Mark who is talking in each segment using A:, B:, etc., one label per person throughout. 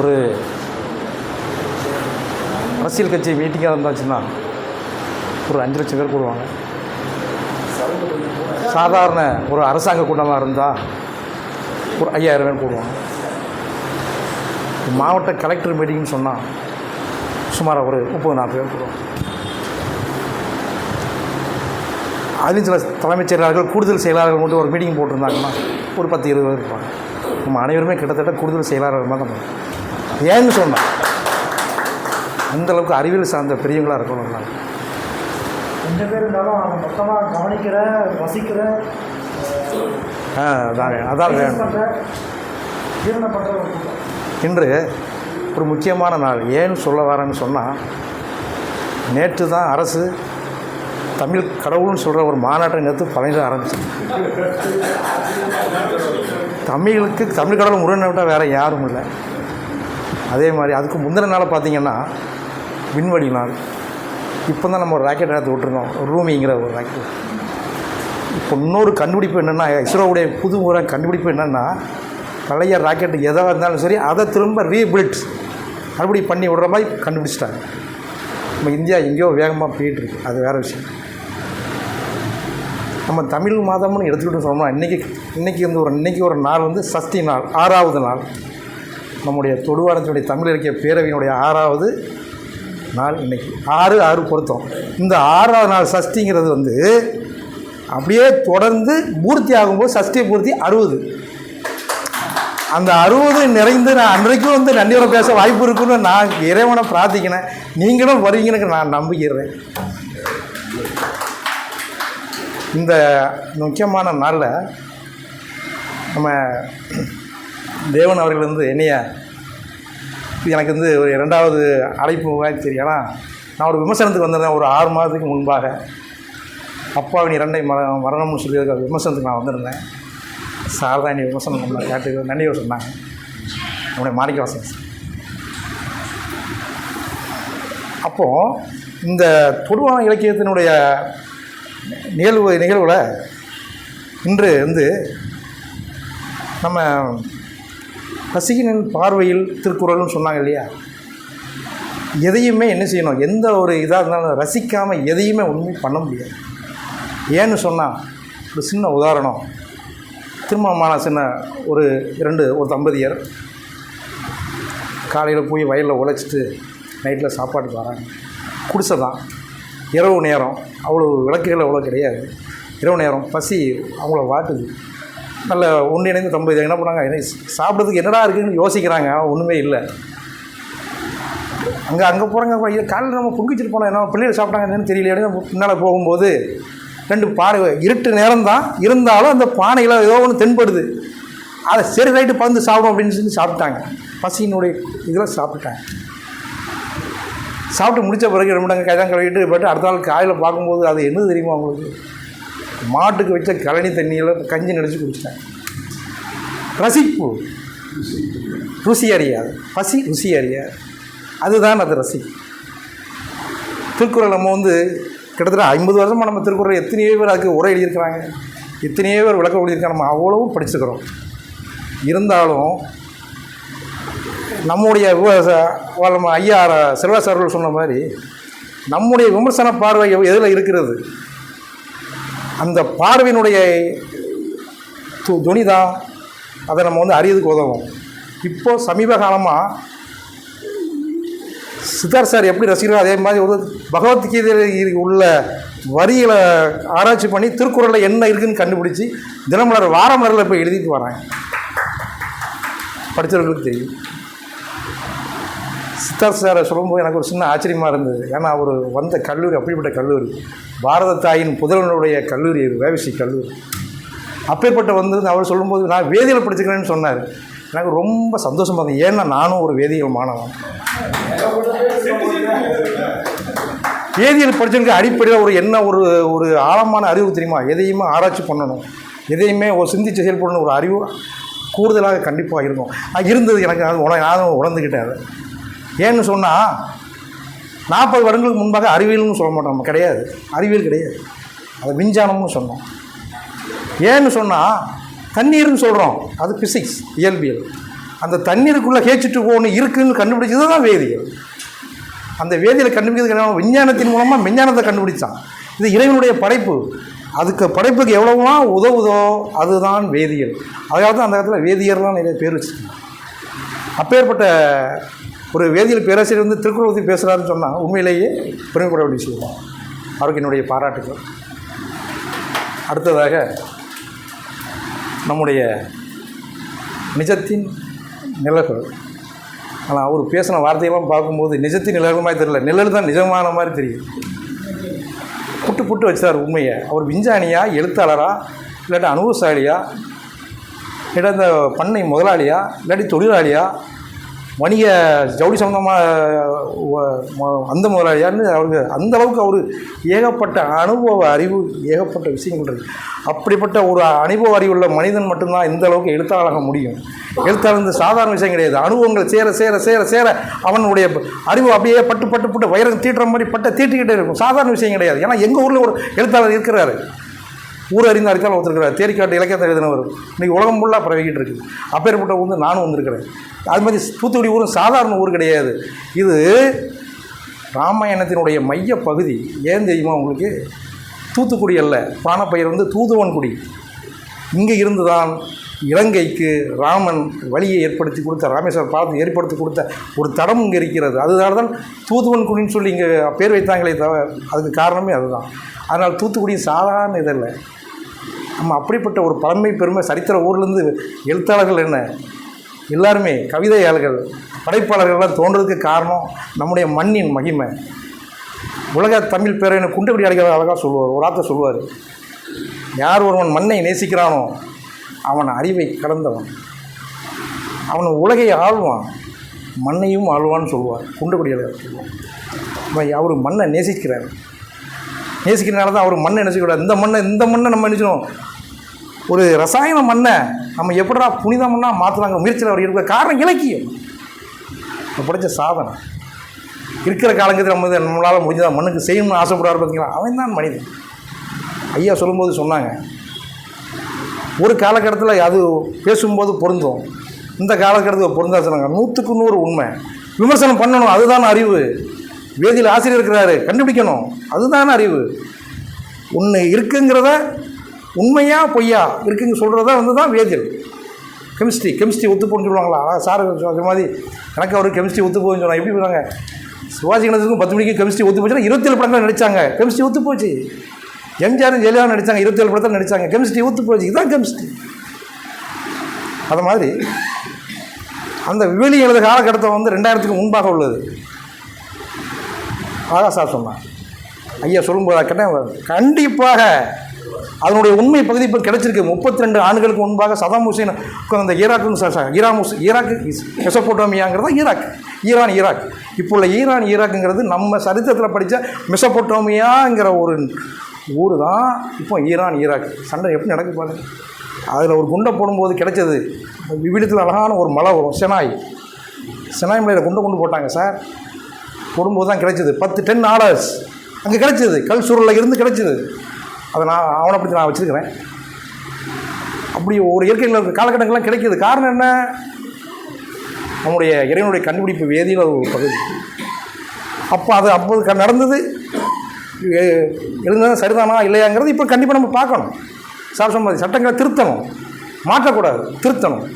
A: ஒரு அரசியல் கட்சி மீட்டிங்காக இருந்தாச்சுன்னா ஒரு அஞ்சு லட்சம் பேர் கூடுவாங்க. சாதாரண ஒரு அரசாங்க கூட்டமாக இருந்தால் ஒரு ஐயாயிரம் பேர் கூடுவாங்க. மாவட்ட கலெக்டர் மீட்டிங்னு சொன்னால் சுமார் ஒரு முப்பது நாற்பது பேர் கூடுவாங்க. அதுலேயும் சில தலைமைச் செயலாளர்கள் கூடுதல் செயலாளர்கள் மட்டும் ஒரு மீட்டிங் போட்டிருந்தாங்கன்னா ஒரு பத்து இருபது பேர் இருப்பாங்க. நம்ம அனைவருமே கிட்டத்தட்ட கூடுதல் செயலாளர்கள் மாதிரி தான் ஏன்னு சொன்னால் அந்தளவுக்கு அறிவியல் சார்ந்த பெரியவங்களாக இருக்கணும் நாங்கள்
B: ரெண்டு பேர் இருந்தாலும் அவங்க மொத்தமாக கவனிக்கிற ரசிக்கிற
A: ஆ அதாங்க அதான் வேணும். இன்று ஒரு முக்கியமான நாள் ஏன்னு சொல்ல வரேன்னு சொன்னால் நேற்று தான் அரசு தமிழ் கடவுள்னு சொல்கிற ஒரு மாநாட்டை நேற்று பழனியில் ஆரம்பிச்சு தமிழுக்கு தமிழ் கடவுள் முருகனை விட்டால் வேறு யாரும் இல்லை. அதே மாதிரி அதுக்கு முந்தின நாள் பார்த்தீங்கன்னா விண்வெளி நாள் இப்போ தான் நம்ம ஒரு ராக்கெட் எடுத்து விட்டுருந்தோம். ரூமிங்கிற ஒரு ராக்கெட். இப்போ இன்னொரு கண்டுபிடிப்பு என்னென்னா இஸ்ரோவுடைய புது முறை கண்டுபிடிப்பு என்னென்னா பழைய ராக்கெட் எதாக இருந்தாலும் சரி அதை திரும்ப ரீபில்ட் மறுபடியும் பண்ணி விடுற மாதிரி கண்டுபிடிச்சிட்டாங்க. நம்ம இந்தியா எங்கேயோ வேகமாக போயிட்டுருக்கு. அது வேறு விஷயம். நம்ம தமிழ் மாதம்னு எடுத்துக்கிட்டு சொன்னோம்னா இன்றைக்கி இன்றைக்கி வந்து ஒரு இன்றைக்கி ஒரு நாள் வந்து சஷ்டி நாள் ஆறாவது நாள். நம்முடைய தொடுவாரத்தினுடைய தமிழ் இலக்கிய பேரவையினுடைய ஆறாவது நாள் இன்னைக்கு. ஆறு ஆறு பொருத்தம். இந்த ஆறாவது நாள் சஷ்டிங்கிறது வந்து அப்படியே தொடர்ந்து பூர்த்தி ஆகும்போது சஷ்டி பூர்த்தி அறுபது. அந்த அறுபது நிறைந்து நான் அன்றைக்கும் வந்து நன்றியோட பேச வாய்ப்பு இருக்குன்னு நான் இறைவனை பிரார்த்திக்கினேன் நீங்களும் வருவீங்கன்னு நான் நம்புகிறேன். இந்த முக்கியமான நாளில் நம்ம தேவன் அவர்கள் வந்து என்னைய எனக்கு வந்து ஒரு இரண்டாவது அழைப்பு வாய்ப்பு தெரியும். ஏன்னா நான் ஒரு விமர்சனத்துக்கு வந்திருந்தேன் ஒரு ஆறு மாதத்துக்கு முன்பாக. அப்பாவின் இரண்டை மர மரணம்னு சொல்லி அதுக்கு விமர்சனத்துக்கு நான் வந்திருந்தேன். சார் தான் என்னை விமர்சனம் பண்ண கேட்டு நன்றியை சொன்னாங்க. நம்முடைய மாணிக்கவாசன் சார். அப்போது இந்த தொடுவான இலக்கியத்தினுடைய நிகழ்வு நிகழ்வில் இன்று வந்து நம்ம ரசிகனின் பார்வையில் திருக்குறள்னு சொன்னாங்க இல்லையா? எதையுமே என்ன செய்யணும்? எந்த ஒரு இதாக இருந்தாலும் ரசிக்காமல் எதையுமே ஒன்றுமே பண்ண முடியாது. ஏன்னு சொன்னால் ஒரு சின்ன உதாரணம். திருமணமான சின்ன ஒரு இரண்டு ஒரு தம்பதியர் காலையில் போய் வயலில் உழைச்சிட்டு நைட்டில் சாப்பாடு வராங்க. குடிசை தான் இரவு நேரம். அவ்வளோ விளக்குகள் அவ்வளோ கிடையாது. இரவு நேரம் பசி அவங்கள வாட்டுது. நல்ல ஒன்றிணைந்து தம்பதி என்ன பண்ணாங்க? என்ன சாப்பிட்றதுக்கு என்னடா இருக்குன்னு யோசிக்கிறாங்க. ஒன்றுமே இல்லை. அங்கே அங்கே போகிறாங்க ஐயோ காலையில் நம்ம பொங்கிச்சிட்டு போனோம் என்ன? பிள்ளைகள் சாப்பிட்டாங்க என்னன்னு தெரியல பின்னால் போகும்போது ரெண்டு பானை இருட்டு நேரம் தான் இருந்தாலும் அந்த பானையில் ஏதோ ஒன்று தென்படுது. அதை சரி ரைட்டு பந்து சாப்பிடும் அப்படின்னு சொல்லி சாப்பிட்டாங்க. பசியினுடைய இதில் சாப்பிட்டாங்க. சாப்பிட்டு முடித்த பிறகு ரெண்டு மணி கைதான் கழுவிட்டு போயிட்டு அடுத்த நாள் காலையில் பார்க்கும்போது அது என்ன தெரியுமா அவங்களுக்கு மாட்டுக்கு வச்ச கழனி தண்ணியில் கஞ்சி நடிச்சு குடிச்சிட்டாங்க ரசிப்பு. ருசி அறியாது. பசி ருசி அறியாது. அதுதான் அது ரசி. திருக்குறள் நம்ம வந்து கிட்டத்தட்ட ஐம்பது வருஷமாக நம்ம திருக்குறள் எத்தனையோ பேர் அதுக்கு உரை எழுதியிருக்கிறாங்க. எத்தனையோ பேர் விளக்கம் எழுதியிருக்காங்க நம்ம அவ்வளவும் படிச்சுக்கிறோம் இருந்தாலும் நம்முடைய விவசாய நம்ம ஐயா செல்வா சார்கள் சொன்ன மாதிரி நம்முடைய விமர்சன பார்வை எதில் இருக்கிறது? அந்த பார்வையினுடைய து- துணி தான் அதை நம்ம வந்து அறியதுக்கு உதவும். இப்போது சமீப காலமாக சித்தார் சார் எப்படி ரசிக்கிறோம் அதே மாதிரி ஒரு பகவத்கீதையில் உள்ள வரிகளை ஆராய்ச்சி பண்ணி திருக்குறளில் என்ன இருக்குதுன்னு கண்டுபிடிச்சி தினமலர் வாரமலரில் போய் எழுதிட்டு வரேன் படித்தவர்களுக்கு தெரியும். சித்தார்த் சாரை சொல்லும்போது எனக்கு ஒரு சின்ன ஆச்சரியமாக இருந்தது. ஏன்னா அவர் வந்த கல்லூரி அப்படிப்பட்ட கல்லூரி பாரத தாயின் புதலனுடைய கல்லூரி இது வேவிசி கல்லூரி. அப்பேற்பட்ட வந்து அவர் சொல்லும்போது நான் வேதியியல் படிச்சுக்கிறேன்னு சொன்னார். எனக்கு ரொம்ப சந்தோஷமாக இருந்தது. ஏன்னா நானும் ஒரு வேதியியல் மாணவன். வேதியியல் படிச்சவனுக்கு அடிப்படையில் ஒரு என்ன ஒரு ஒரு ஆழமான அறிவு தெரியுமா? எதையுமே ஆராய்ச்சி பண்ணணும். எதையுமே ஒரு சிந்திச்சு செயல்படணும் ஒரு அறிவு கூடுதலாக கண்டிப்பாக இருக்கும். இருந்தது எனக்கு அது உண நானும் உணர்ந்துக்கிட்டேன் அதை. ஏன்னு சொன்னால் நாற்பது வருடங்களுக்கு முன்பாக அறிவியல்னு சொல்ல மாட்டோம் நம்ம கிடையாது. அறிவியல் கிடையாது. அது விஞ்ஞானம்னு சொன்னோம். ஏன்னு சொன்னால் தண்ணீர்னு சொல்கிறோம் அது ஃபிசிக்ஸ் இயல்பியல் அந்த தண்ணீருக்குள்ளே ஹேச்சுட்டு போகணும் இருக்குன்னு கண்டுபிடிச்சது தான் வேதியியல். அந்த வேதியியலை கண்டுபிடிக்கிறது விஞ்ஞானத்தின் மூலமாக விஞ்ஞானத்தை கண்டுபிடிச்சான். இது இறைவனுடைய படைப்பு. அதுக்கு படைப்புக்கு எவ்வளவுலாம் உதவுதோ அதுதான் வேதியியல். அதாவது தான் அந்த காலத்தில் வேதியர்லாம் நிறைய பேர் வச்சுருக்காங்க. அப்பேற்பட்ட ஒரு வேதியியல் பேராசிரியர் வந்து திருக்குறள் பற்றி பேசுகிறாருன்னு சொன்னால் உண்மையிலேயே பெருமைப்பட வேண்டிய விஷயம் அவருக்கு என்னுடைய பாராட்டுகள். அடுத்ததாக நம்முடைய நிஜத்தின் நிழல்கள் ஆனால் அவர் பேசின வார்த்தையெல்லாம் பார்க்கும்போது நிஜத்தின் நிழல் மாதிரி தெரியல. நிழல் தான் நிஜமான மாதிரி தெரியும் புட்டு புட்டு வச்சார் உண்மையை. அவர் விஞ்ஞானியா எழுத்தாளரா இல்லாட்டி அனுபவசாலியா இல்லாட்டி இந்த பண்ணை முதலாளியா இல்லாட்டி தொழிலாளியா வணிக ஜவுளி சம்மந்தமாக அந்த முதலாளியான்னு அவருக்கு அந்த அளவுக்கு அவர் ஏகப்பட்ட அனுபவ அறிவு ஏகப்பட்ட விஷயங்கள் இருக்குது அப்படிப்பட்ட ஒரு அனுபவ அறிவுள்ள மனிதன் மட்டும்தான் இந்த அளவுக்கு எழுத்தாளாக முடியும். எழுத்தாளர் வந்து சாதாரண விஷயம் கிடையாது. அனுபவங்கள் சேர சேர சேர சேர அவனுடைய அறிவு அப்படியே பட்டு பட்டு பட்டு வயிறு தீட்டுற மாதிரி பட்ட தீட்டிக்கிட்டே இருக்கும். சாதாரண விஷயம் கிடையாது. ஏன்னா எங்கள் ஊரில் ஒரு எழுத்தாளர் இருக்கிறாரு. ஊர் அறிந்த அறித்தால் ஒருத்தருக்கிறார் தேரிக்காட்டு இலக்கியத்தை எழுதினவர். இன்றைக்கி உலகம் ஃபுல்லாக பரவிக்கிட்டு இருக்குது அப்பேற்பட்ட வந்து நானும் வந்திருக்கிறேன். அது மாதிரி தூத்துக்குடி ஊரும் சாதாரண ஊர் கிடையாது. இது ராமாயணத்தினுடைய மைய பகுதி. ஏன் தெரியுமா உங்களுக்கு? தூத்துக்குடி அல்ல. பானப்பயிர் வந்து தூதுவன்குடி. இங்கே இருந்து தான் இலங்கைக்கு ராமன் வழியை ஏற்படுத்தி கொடுத்த ராமேஸ்வர பாலத்தை ஏற்படுத்தி கொடுத்த ஒரு தடம் இங்கே இருக்கிறது. அதனால தான் தூதுவன்குடின்னு சொல்லி இங்கே பேர் வைத்தாங்களே தவிர அதுக்கு காரணமே அதுதான். அதனால் தூத்துக்குடி சாதாரண இதல்ல நம்ம அப்படிப்பட்ட ஒரு பழமை பெருமை சரித்திர ஊர்லேருந்து எழுத்தாளர்கள் என்ன? எல்லாருமே கவிதையாளர்கள் படைப்பாளர்கள்லாம் தோன்றதுக்கு காரணம் நம்முடைய மண்ணின் மகிமை. உலக தமிழ் பேரனை குண்டுபடி அடிக்கிற அழகாக சொல்லுவார் ஒரு வார்த்தை சொல்லுவார். யார் ஒருவன் மண்ணை நேசிக்கிறானோ அவன் அறிவை கடந்தவன். அவன் உலகை ஆழ்வான் மண்ணையும் ஆழ்வான்னு சொல்லுவார் குண்டுபடி அழகார் சொல்லுவார். அவர் மண்ணை நேசிக்கிறார். நேசிக்கிறனால தான் அவர் மண்ணை நேசிக்கூடாது இந்த மண்ணை இந்த மண்ணை நம்ம நினைச்சோம் ஒரு ரசாயன மண்ணை நம்ம எப்படா புனித மண்ணாக மாற்றுறாங்க முயற்சியில் அவர் இருக்கிற காரணம் இலக்கியம். அவர் படைச்ச சாதனை. இருக்கிற காலங்கத்தில் நம்ம நம்மளால் முடிஞ்சதா மண்ணுக்கு செய்யணும்னு ஆசைப்படுறாரு பார்த்தீங்களா அவன் தான் மனிதன். ஐயா சொல்லும்போது சொன்னாங்க ஒரு காலகட்டத்தில் அது பேசும்போது பொருந்தும். இந்த காலகட்டத்தில் பொருந்தா சொன்னாங்க. நூற்றுக்கு நூறு உண்மை. விமர்சனம் பண்ணணும் அதுதான் அறிவு. வேதியில் ஆசிரியர் இருக்கிறாரு கண்டுபிடிக்கணும் அதுதான் அறிவு. ஒன்று இருக்குங்கிறத உண்மையாக பொய்யா இருக்குங்க சொல்கிறதா வந்து தான் வேதியல் கெமிஸ்ட்ரி கெமிஸ்ட்ரி ஒத்து போன்னு சொல்லுவாங்களா? சார் சொன்ன மாதிரி. எனக்கு அவர் கெமிஸ்ட்ரி ஒத்து போகுன்னு சொன்னாங்க எப்படி சொன்னாங்க சிவாஜி கணேசனுக்கும் பத்து மணிக்கு கெமிஸ்ட்ரி ஒத்து போச்சுன்னா இருபத்தேழு படங்கள் நடித்தாங்க கெமிஸ்ட்ரி ஒத்து போச்சு. எம்ஜிஆரும் ஜெயலலிதா நடித்தாங்க இருபத்தேழு படத்தில் நடித்தாங்க கெமிஸ்ட்ரி ஒத்து போச்சு. இதுதான் கெமிஸ்ட்ரி அது மாதிரி அந்த விவெளி எழுத காலகட்டத்தை வந்து ரெண்டாயிரத்துக்கு முன்பாக உள்ளது. அழகா சார் சொன்னான் ஐயா சொல்லும்போது கேட்டேன். கண்டிப்பாக அதனுடைய உண்மை பகுதி இப்போ கிடைச்சிருக்கு. முப்பத்தி ரெண்டு ஆண்டுகளுக்கு முன்பாக சதாம் ஹுசேன் அந்த ஈராக்கு ஈரா முஸ் ஈராக்கு மெசப்போட்டோமியாங்கிறது ஈராக்? Iran Iraq. இப்போ உள்ள ஈரான் ஈராக்குங்கிறது நம்ம சரித்திரத்தில் படித்த மெசப்போட்டோமியாங்கிற ஒரு ஊர் தான் இப்போ ஈரான் ஈராக். சண்டை எப்படி நடக்கு பாருங்க. அதில் ஒரு குண்டை போடும்போது கிடைச்சது. விவிடத்தில் அழகான ஒரு மலை வரும் செனாய். செனாய் மலையில் குண்டை கொண்டு போட்டாங்க சார். போடும்போது தான் கிடைச்சது. பத்து டென் ஆர்டர்ஸ் அங்கே கிடைச்சது. கல் சுருளில் இருந்து கிடைச்சது. அதை நான் ஆவணப்படுத்தி நான் வச்சுருக்கிறேன். அப்படி ஒரு இயற்கையில் இருக்க காலகட்டங்கள்லாம் கிடைக்கிது. காரணம் என்ன? நம்முடைய இறைவனுடைய கண்டுபிடிப்பு வேதியில் அது ஒரு பகுதி. அப்போ அது அப்போது க- நடந்தது. எழுந்தது சரிதானா இல்லையாங்கிறது இப்போ கண்டிப்பாக நம்ம பார்க்கணும். சார் சொன்ன சட்டங்களை திருத்தணும். மாற்றக்கூடாது. திருத்தணும்.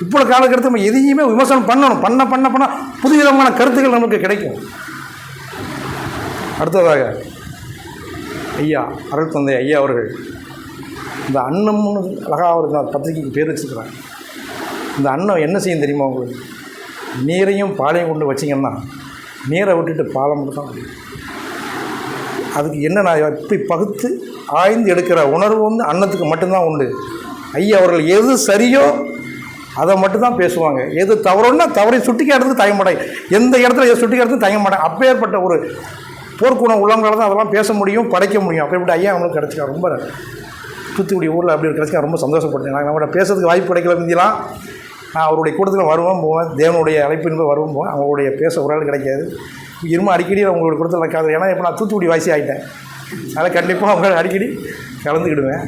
A: இப்போ உள்ள காலகட்டத்தில் நம்ம எதையுமே விமர்சனம் பண்ணணும். பண்ண பண்ண பண்ண புதுவிதமான கருத்துக்கள் நமக்கு கிடைக்கும். அடுத்ததாக ஐயா அருள் தந்தை ஐயா அவர்கள். இந்த அன்னம்னு அழகாக அவர் இந்த பேர் வச்சுருக்கிறாங்க இந்த அன்னம் என்ன செய்யும் தெரியுமா உங்களுக்கு? நீரையும் பாலையும் கொண்டு வச்சிங்கன்னா நீரை விட்டுட்டு பாலை மட்டும் தான் அதுக்கு என்ன நான் இப்படி பகுத்து ஆய்ந்து எடுக்கிற உணர்வு வந்து அன்னத்துக்கு மட்டும்தான் உண்டு. ஐயா அவர்கள் எது சரியோ அதை மட்டும் தான் பேசுவாங்க. எது தவறுன்னா தவறை சுட்டிக்காட்டுறதுக்கு தயங்க மாட்டாங்க. எந்த இடத்துல எது சுட்டிக்காட்டுறதுக்கு தயங்க மாட்டாங்க. அப்பேற்பட்ட ஒரு போர்க்குணம் உள்ளவங்களால தான் அதெல்லாம் பேச முடியும் படைக்க முடியும். அப்படிப்பட்ட ஐயா அவங்களுக்கு கிடச்சிக்கா ரொம்ப தூத்துக்குடி ஊரில் அப்படி கிடச்சிக்கா ரொம்ப சந்தோஷப்படுத்தேன் நாங்கள் அவங்கள்ட்ட பேசுறதுக்கு வாய்ப்பு கிடைக்கல முந்திலாம் நான் அவருடைய கூட்டத்தில் வருவோம் போவேன். தேவனுடைய அழைப்பின் வருவோம் போவேன். அவங்களுடைய பேச ஒரு ஆள் கிடைக்காது. இருமா அடிக்கடி அவங்களோட கூட்டத்தில் நடக்காது. ஏன்னா இப்போ நான் தூத்துக்குடி வாசி ஆகிட்டேன் அதனால் கண்டிப்பாக அவங்க அடிக்கடி கலந்துக்கிடுவேன்.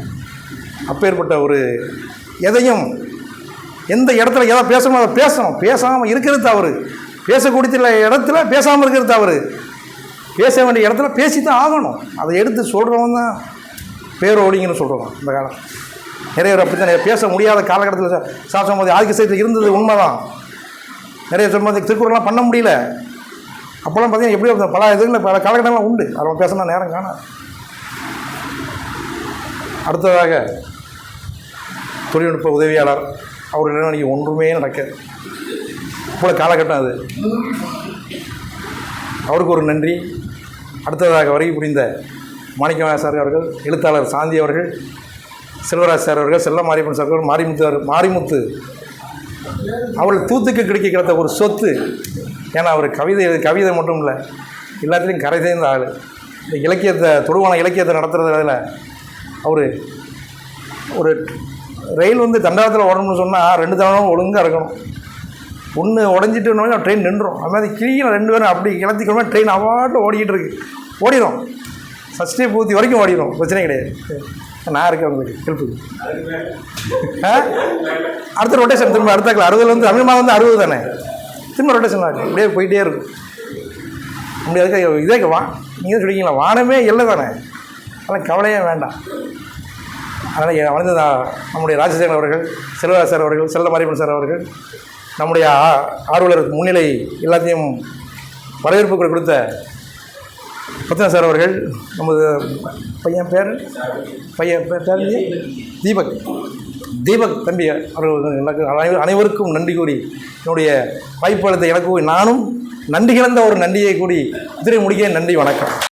A: அப்பேற்பட்ட ஒரு எதையும் எந்த இடத்துல எதாவது பேசணும் அதை பேசணும். பேசாமல் இருக்கிறது தவறு. பேசக்கூடிய இடத்துல பேசாமல் இருக்கிறது தவறு. பேச வேண்டிய இடத்துல பேசி தான் ஆகணும். அதை எடுத்து சொல்கிறவன் தான் பேரோடிங்கன்னு சொல்கிறோம் இந்த காலம் நிறைய பேர் அப்படி தான் பேச முடியாத காலகட்டத்தில் சாப்பிடும் போது ஆதிக்க சைத்தில் இருந்தது உண்மை தான் நிறைய சொல்லும்போது திருக்குறள்லாம் பண்ண முடியல. அப்போல்லாம் பார்த்தீங்கன்னா எப்படி பல இதுகளில் பல காலகட்டங்கள்லாம் உண்டு. அதில் பேசணும் நேரம் காணாது. அடுத்ததாக தொழில்நுட்ப உதவியாளர். அவர் இல்லைன்னா ஒன்றுமே நடக்காது. இப்போ காலகட்டம் அது. அவருக்கு ஒரு நன்றி. அடுத்ததாக வருகை புரிந்த மாணிக்கவாச சார் அவர்கள் எழுத்தாளர் சாந்தி அவர்கள் செல்வராஜ் சார் அவர்கள் செல்ல மாரியப்பன் சார் அவர்கள் மாரிமுத்து அவர்- மாரிமுத்து. அவள் தூத்துக்கு கிடைக்க கிடைத்த ஒரு சொத்து. ஏன்னா அவர் கவிதை கவிதை மட்டும் இல்லை எல்லாத்துலேயும் கரை சேர்ந்த ஆள். இந்த இலக்கியத்தை தொடுவான இலக்கியத்தை நடத்துகிறதுல அவர் ஒரு ரயில் வந்து தண்டவாளத்தில் ஓடணும்னு சொன்னால் ரெண்டு தவணும் ஒழுங்காக இருக்கணும் ஒன்று உடஞ்சிட்டு ட்ரெயின் நின்றோம் அது மாதிரி கிளியில் ரெண்டு பேரும் அப்படி கிளத்திக்கணுமே ட்ரெயின் அவாட்டு ஓடிக்கிட்டு இருக்கு. ஓடிடும் ஃபஸ்ட்டே பூர்த்தி வரைக்கும் ஓடிடும் பிரச்சனை கிடையாது. நான் இருக்கேன் உங்களுக்கு. ஹெல்ப்புக்கு ஆ? அடுத்த ரொட்டேஷன் திரும்ப அடுத்த கிளாஸ் அறுபதுலேருந்து தமிழ் மாதம் வந்து அறுபது தானே? திரும்ப ரொட்டேஷன் ஆகும் இப்படியே போயிட்டே இருக்கும். அப்படி அதுக்கு இதே வா. நீங்கள் சொல்லிங்களா வானமே இல்லை தானே? அதெல்லாம் கவலையே வேண்டாம். அதனால் வளர்ந்து நம்முடைய ராஜசேகர் அவர்கள் செல்வராஜ் சார் அவர்கள் செல்ல மாரியம்மன் சார் அவர்கள் நம்முடைய ஆ- ஆர்வலர் முன்னிலை எல்லாத்தையும் வரவேற்பு கொடுத்த பத்ம சார் அவர்கள் நமது பையன் பேர்? பையன் பேர் தீபக். தீபக் தம்பி அவர்கள் எனக்கு அனைவருக்கும் நன்றி கூறி என்னுடைய வாய்ப்பு அளித்த எனக்கு நானும் நன்றி கிடந்த ஒரு நன்றியை கூறி இதிரை முடிக்க நன்றி வணக்கம்.